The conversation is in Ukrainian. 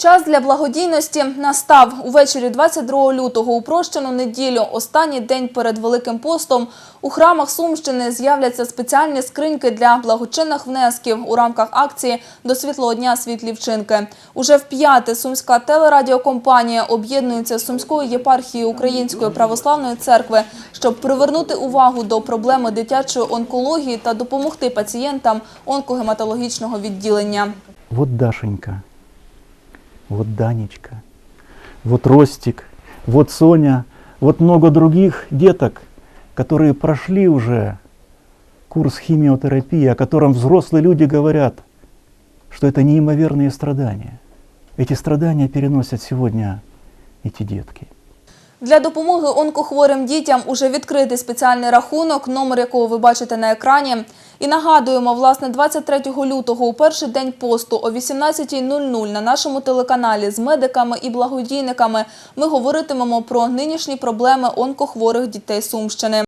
Час для благодійності настав увечері 22 лютого у прощену неділю, останній день перед Великим постом. У храмах Сумщини з'являться спеціальні скриньки для благочинних внесків у рамках акції до світлого дня світлі вчинки. Уже вп'яте сумська телерадіокомпанія об'єднується з сумською єпархією Української православної церкви, щоб привернути увагу до проблеми дитячої онкології та допомогти пацієнтам онкогематологічного відділення. Вот Дашенька, вот Данечка, вот Ростик, вот Соня, вот много других деток, которые прошли уже курс химиотерапии, о котором взрослые люди говорят, что это неимоверные страдания. Эти страдания переносят сегодня эти детки. Для допомоги онкохворим дітям уже відкритий спеціальний рахунок, номер якого ви бачите на екрані. І нагадуємо, власне, 23 лютого у перший день посту о 18.00 на нашому телеканалі з медиками і благодійниками ми говоритимемо про нинішні проблеми онкохворих дітей Сумщини.